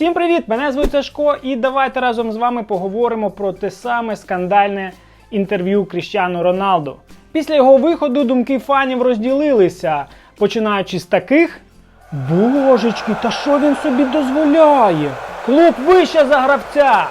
Всім привіт! Мене звуть Сашко, і давайте разом з вами поговоримо про те саме скандальне інтерв'ю Кріщану Роналду. Після його виходу думки фанів розділилися, починаючи з таких. Божечки, та що він собі дозволяє? Клуб вище за гравця!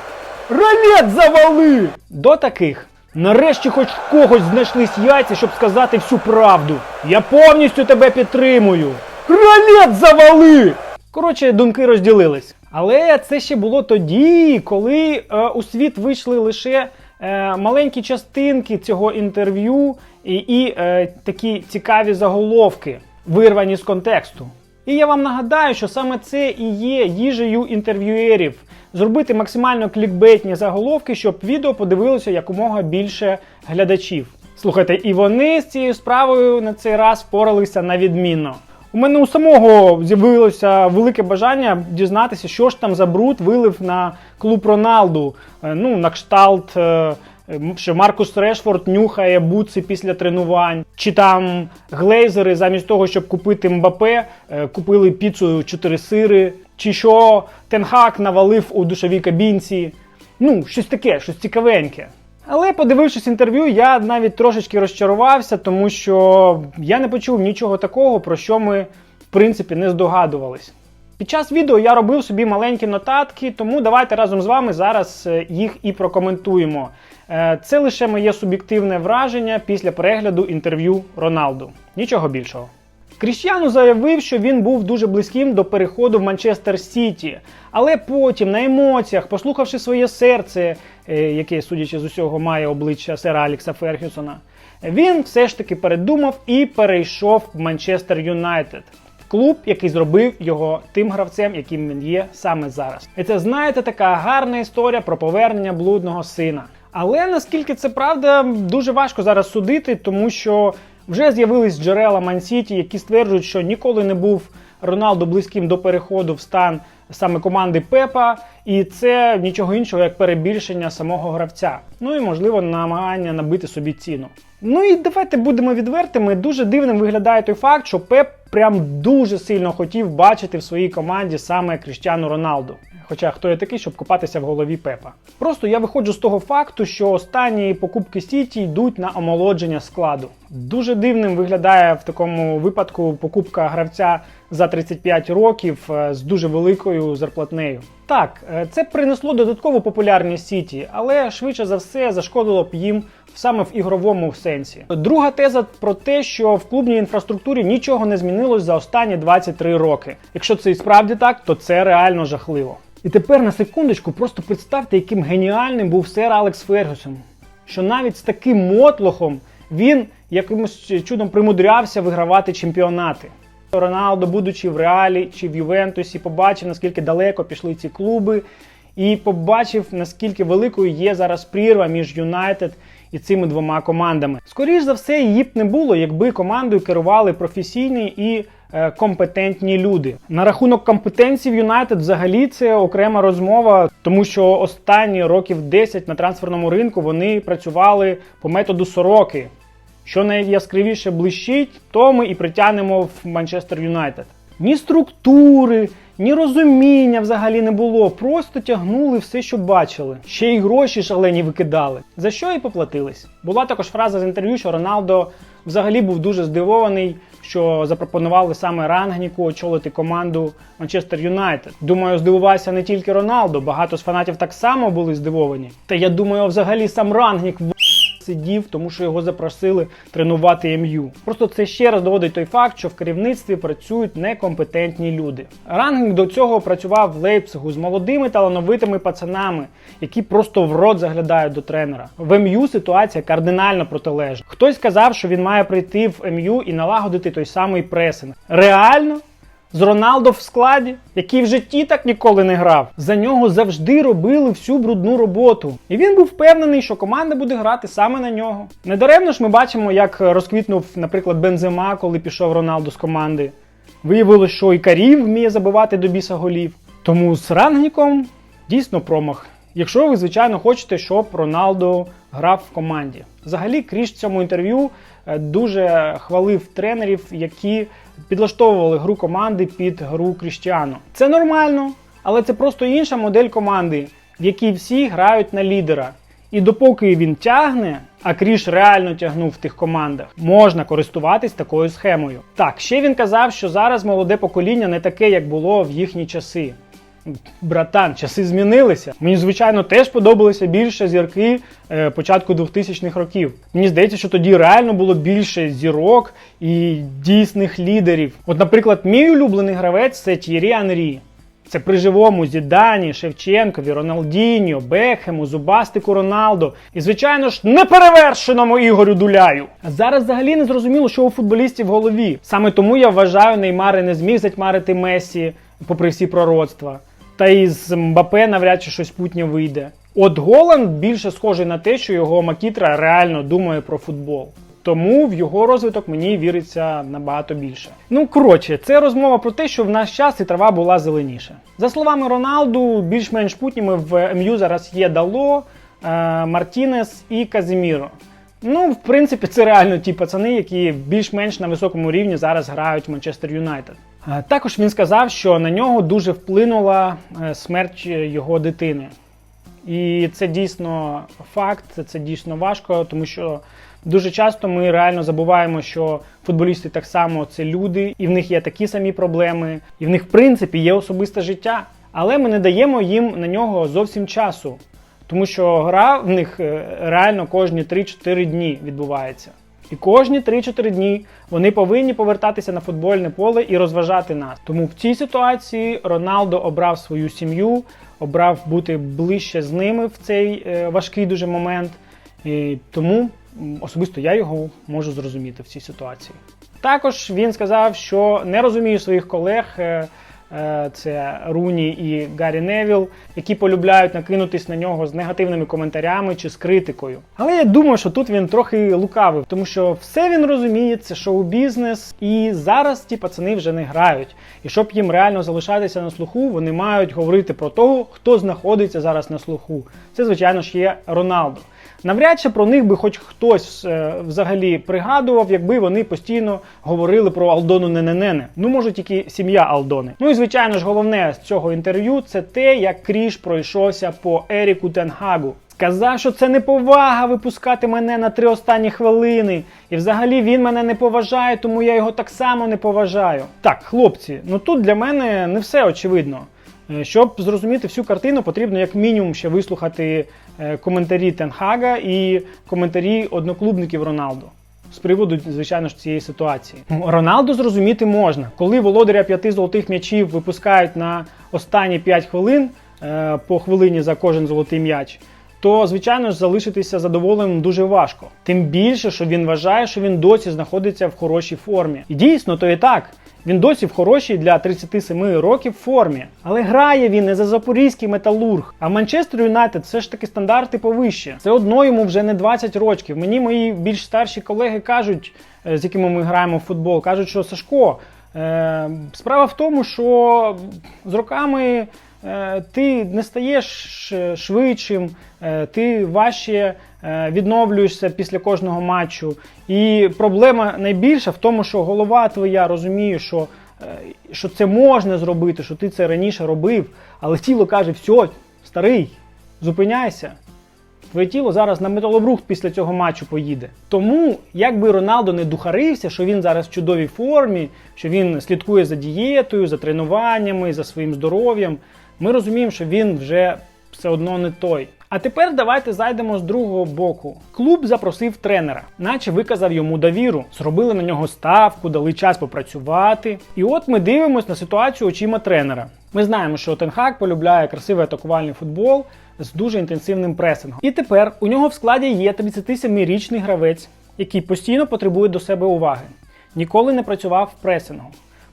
Ролет завали! До таких. Нарешті хоч в когось знайшлись яйця, щоб сказати всю правду. Я повністю тебе підтримую. Ролет завали! Коротше, думки розділились. Але це ще було тоді, коли е, у світ вийшли лише е, маленькі частинки цього інтерв'ю і, і е, такі цікаві заголовки, вирвані з контексту. І я вам нагадаю, що саме це і є їжею інтерв'юерів. Зробити максимально клікбейтні заголовки, щоб відео подивилося якомога більше глядачів. Слухайте, і вони з цією справою на цей раз впоралися на відмінно. У мене у самого з'явилося велике бажання дізнатися, що ж там за бруд вилив на клуб Роналду. Е, Ну, на кшталт, е, що Маркус Решфорд нюхає буци після тренувань, чи там глейзери замість того, щоб купити Мбапе, е, купили піцу 4 сири, чи що Тенхак навалив у душовій кабінці. Ну, щось таке, щось цікавеньке. Але подивившись інтерв'ю, я навіть трошечки розчарувався, тому що я не почув нічого такого, про що ми в принципі не здогадувались. Під час відео я робив собі маленькі нотатки, тому давайте разом з вами зараз е, їх і прокоментуємо. Е, Це лише моє суб'єктивне враження після перегляду інтерв'ю Роналду. Нічого більшого. Кріщану заявив, що він був дуже близьким до переходу в Манчестер Сіті, але потім на емоціях, послухавши своє серце, е, яке, судячи з усього, має обличчя сера Алікса Фергюсона, він все ж таки передумав і перейшов в Манчестер Юнайтед. Клуб, який зробив його тим гравцем, яким він є саме зараз. І це знаєте така гарна історія про повернення блудного сина. Але наскільки це правда, дуже важко зараз судити, тому що вже з'явились джерела Мансіті, які стверджують, що ніколи не був Роналдо близьким до переходу в стан саме команди Пепа, і це нічого іншого, як перебільшення самого гравця. Ну і можливо намагання набити собі ціну. Ну і давайте будемо відвертими. Дуже дивним виглядає той факт, що Пеп прям дуже сильно хотів бачити в своїй команді саме Кріштіану Роналду. Хоча хто я такий, щоб купатися в голові Пепа. Просто я виходжу з того факту, що останні покупки Сіті йдуть на омолодження складу. Дуже дивним виглядає в такому випадку покупка гравця за 35 років е, з дуже великою зарплатнею. Так, е, це принесло додаткову популярність Сіті, але швидше за все зашкодило б їм саме в ігровому сенсі. Друга теза про те, що в клубній інфраструктурі нічого не змінилось за останні 23 роки. Якщо це і справді так, то це реально жахливо. І тепер на секундочку просто представте, яким геніальним був сер Алекс Фергюсон, що навіть з таким мотлохом він якимось чудом примудрявся вигравати чемпіонати. Роналдо, будучи в Реалі чи в Ювентусі, побачив, наскільки далеко пішли ці клуби, і побачив, наскільки великою є зараз прірва між Юнайтед і цими двома командами. Скоріш за все, її б не було, якби командою керували професійні і е, компетентні люди. На рахунок компетенції в Юнайтед взагалі це окрема розмова, тому що останні років 10 на трансферному ринку вони працювали по методу сороки. Що найяскравіше блищить, то ми і притягнемо в Манчестер Юнайтед. Ні структури, ні розуміння взагалі не було. Просто тягнули все, що бачили. Ще й гроші шалені викидали. За що і поплатились. Була також фраза з інтерв'ю, що Роналдо взагалі був дуже здивований, що запропонували саме Рангніку очолити команду Манчестер Юнайтед. Думаю, здивувався не тільки Роналдо, багато з фанатів так само були здивовані. Та я думаю, взагалі сам Рангнік в сидів, тому що його запросили тренувати МЮ. Просто це ще раз доводить той факт, що в керівництві працюють некомпетентні люди. Рангнік до цього працював в Лейпцигу з молодими талановитими пацанами, які просто в рот заглядають до тренера. В МЮ ситуація кардинально протилежна. Хтось сказав, що він має прийти в МЮ і налагодити той самий пресинг. Реально? З Роналдо в складі, який в житті так ніколи не грав. За нього завжди робили всю брудну роботу. І він був впевнений, що команда буде грати саме на нього. Недаремно ж ми бачимо, як розквітнув, наприклад, Бензема, коли пішов Роналдо з команди. Виявилось, що і Карів вміє забивати до біса голів. Тому з Рангніком дійсно промах. Якщо ви, звичайно, хочете, щоб Роналдо грав в команді. Взагалі, Кріш цьому інтерв'ю е, дуже хвалив тренерів, які підлаштовували гру команди під гру Кріштіану. Це нормально, але це просто інша модель команди, в якій всі грають на лідера. І допоки він тягне, а Кріш реально тягнув в тих командах, можна користуватись такою схемою. Так, ще він казав, що зараз молоде покоління не таке, як було в їхні часи. Братан, часи змінилися. Мені, звичайно, теж подобалися більше зірки е, початку 2000-х років. Мені здається, що тоді реально було більше зірок і дійсних лідерів. От, наприклад, мій улюблений гравець це Т'єрі Анрі. Це при живому Зідані, Шевченкові, Роналдіньо, Бекхему, Зубастику Роналдо і, звичайно ж, неперевершеному Ігорю Дуляю. Зараз взагалі не зрозуміло, що у футболістів в голові. Саме тому я вважаю, Неймар і не зміг затьмарити Месі, попри всі пророцтва. Та і з Мбапе навряд чи щось путнє вийде. От Голланд більше схожий на те, що його Макітра реально думає про футбол. Тому в його розвиток мені віриться набагато більше. Ну коротше, це розмова про те, що в наш час і трава була зеленіша. За словами Роналду, більш-менш путніми в МЮ зараз є Дало, е, Мартінес і Казіміро. Ну, в принципі, це реально ті пацани, які більш-менш на високому рівні зараз грають в Манчестер Юнайтед. Е, Також він сказав, що на нього дуже вплинула е, смерть його дитини. І це дійсно факт, це, дійсно важко, тому що дуже часто ми реально забуваємо, що футболісти так само це люди, і в них є такі самі проблеми, і в них, в принципі, є особисте життя. Але ми не даємо їм на нього зовсім часу, тому що гра в них е, реально кожні 3-4 дні відбувається. І кожні 3-4 дні вони повинні повертатися на футбольне поле і розважати нас. Тому в цій ситуації Роналдо обрав свою сім'ю, обрав бути ближче з ними в цей е, важкий дуже момент. І тому особисто я його можу зрозуміти в цій ситуації. Також він сказав, що не розуміє своїх колег. Е, Це Руні і Гаррі Невіл, які полюбляють накинутись на нього з негативними коментарями чи з критикою. Але я думаю, що тут він трохи лукавив, тому що все він розуміє, це шоу-бізнес, і зараз ті пацани вже не грають. І щоб їм реально залишатися на слуху, вони мають говорити про того, хто знаходиться зараз на слуху. Це, звичайно ж, є Роналдо. Навряд чи про них би хоч хтось е, взагалі пригадував, якби вони постійно говорили про Алдону Нененене. Ну, може, тільки сім'я Алдони. Ну і звичайно ж, головне з цього інтерв'ю це те, як Кріш пройшовся по Еріку Тенхагу. Сказав, що це неповага випускати мене на три останні хвилини. І взагалі він мене не поважає, тому я його так само не поважаю. Так, хлопці, ну тут для мене не все очевидно. Е, Щоб зрозуміти всю картину, потрібно як мінімум ще вислухати е, коментарі Тенхага і коментарі одноклубників Роналду. З приводу, звичайно ж, цієї ситуації. Роналду зрозуміти можна, коли володаря п'яти золотих м'ячів випускають на останні 5 хвилин е, по хвилині за кожен золотий м'яч, то звичайно ж залишитися задоволеним дуже важко. Тим більше, що він вважає, що він досі знаходиться в хорошій формі. І дійсно, то і так. Він досі в хорошій для 37 років формі. Але грає він не за запорізький металург. А Манчестер Юнайтед все ж таки стандарти повище. Це одно йому вже не 20 років. Мені мої більш старші колеги кажуть, е, з якими ми граємо в футбол, кажуть, що Сашко. Е, справа в тому, що з роками ти не стаєш швидшим, е, ти важче е, відновлюєшся після кожного матчу. І проблема найбільша в тому, що голова твоя розуміє, що, е, що це можна зробити, що ти це раніше робив, але тіло каже: все, старий, зупиняйся. Твоє тіло зараз на металобрухт після цього матчу поїде. Тому, як би Роналдо не духарився, що він зараз в чудовій формі, що він слідкує за дієтою, за тренуваннями, за своїм здоров'ям, ми розуміємо, що він вже все одно не той. А тепер давайте зайдемо з другого боку. Клуб запросив тренера, наче виказав йому довіру, зробили на нього ставку, дали час попрацювати. І от ми дивимося на ситуацію очима тренера. Ми знаємо, що Тенхак полюбляє красивий атакувальний футбол з дуже інтенсивним пресингом. І тепер у нього в складі є 37-річний гравець, який постійно потребує до себе уваги, ніколи не працював в пресингу,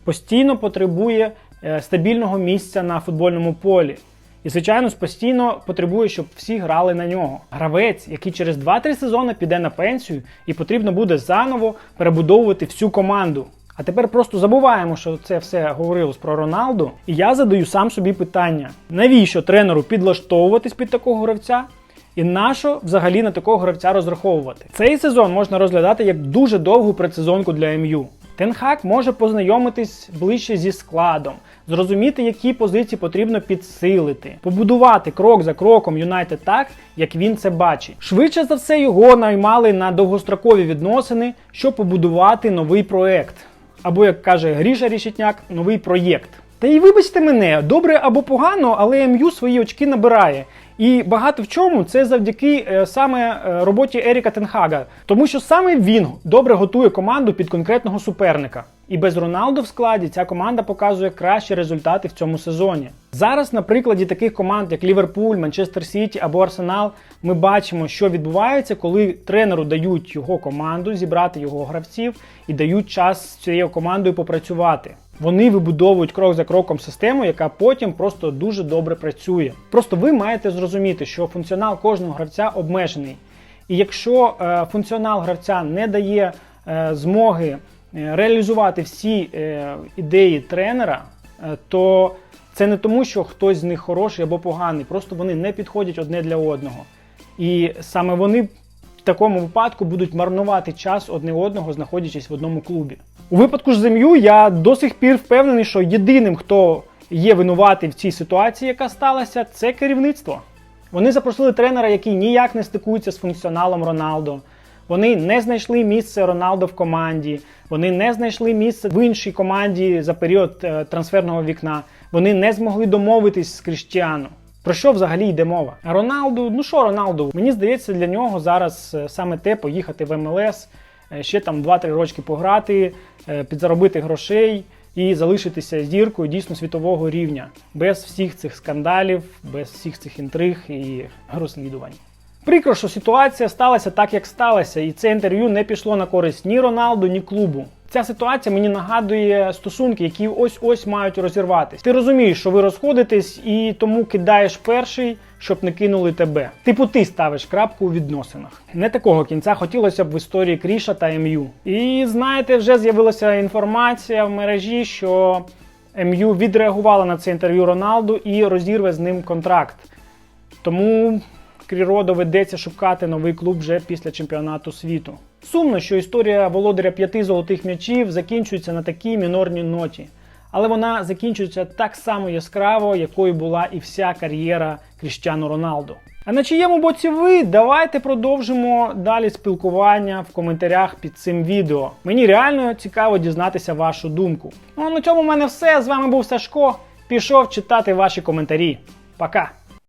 постійно потребує стабільного місця на футбольному полі. І, звичайно, постійно потребує, щоб всі грали на нього. Гравець, який через 2-3 сезони піде на пенсію, і потрібно буде заново перебудовувати всю команду. А тепер просто забуваємо, що це все говорилось про Роналду. І я задаю сам собі питання: навіщо тренеру підлаштовуватись під такого гравця? І нащо взагалі на такого гравця розраховувати? Цей сезон можна розглядати як дуже довгу предсезонку для МЮ. Тенхак може познайомитись ближче зі складом, зрозуміти, які позиції потрібно підсилити, побудувати крок за кроком Юнайтед так, як він це бачить. Швидше за все, його наймали на довгострокові відносини, щоб побудувати новий проект. Або, як каже Гріша Рішетняк, новий проєкт. Та й вибачте мене, добре або погано, але МЮ свої очки набирає. І багато в чому це завдяки е, саме е, роботі Еріка Тенхага, тому що саме він добре готує команду під конкретного суперника. І без Роналду в складі ця команда показує кращі результати в цьому сезоні. Зараз, на прикладі таких команд, як Ліверпуль, Манчестер Сіті або Арсенал, ми бачимо, що відбувається, коли тренеру дають його команду зібрати його гравців і дають час цією командою попрацювати. Вони вибудовують крок за кроком систему, яка потім просто дуже добре працює. Просто ви маєте зрозуміти, що функціонал кожного гравця обмежений. І якщо е, функціонал гравця не дає е, змоги е, реалізувати всі е, ідеї тренера, е, то це не тому, що хтось з них хороший або поганий, просто вони не підходять одне для одного. І саме вони такому випадку будуть марнувати час одне одного, знаходячись в одному клубі. У випадку ж зем'ю я до сих пір впевнений, що єдиним, хто є винуватий в цій ситуації, яка сталася, це керівництво. Вони запросили тренера, який ніяк не стикується з функціоналом Роналдо. Вони не знайшли місце Роналдо в команді, вони не знайшли місце в іншій команді за період е, трансферного вікна. Вони не змогли домовитись з Кріштіану. Про що взагалі йде мова? Роналду, ну що Роналду? Мені здається, для нього зараз е, саме те поїхати в МЛС, е, ще там 2-3 рочки пограти, е, підзаробити грошей і залишитися зіркою дійсно світового рівня, без всіх цих скандалів, без всіх цих інтриг і розслідувань. Прикро, що ситуація сталася так, як сталася, і це інтерв'ю не пішло на користь ні Роналду, ні клубу. Ця ситуація мені нагадує стосунки, які ось-ось мають розірватися. Ти розумієш, що ви розходитесь, і тому кидаєш перший, щоб не кинули тебе. Типу, ти ставиш крапку у відносинах. Не такого кінця хотілося б в історії Кріша та МЮ. І знаєте, вже з'явилася інформація в мережі, що МЮ відреагувала на це інтерв'ю Роналду і розірве з ним контракт. Тому Кріро доведеться шукати новий клуб вже після чемпіонату світу. Сумно, що історія володаря п'яти золотих м'ячів закінчується на такій мінорній ноті. Але вона закінчується так само яскраво, якою була і вся кар'єра Кріштіану Роналду. А на чиєму боці ви? Давайте продовжимо далі спілкування в коментарях під цим відео. Мені реально цікаво дізнатися вашу думку. Ну а на цьому в мене все. З вами був Сашко. Пішов читати ваші коментарі. Пока!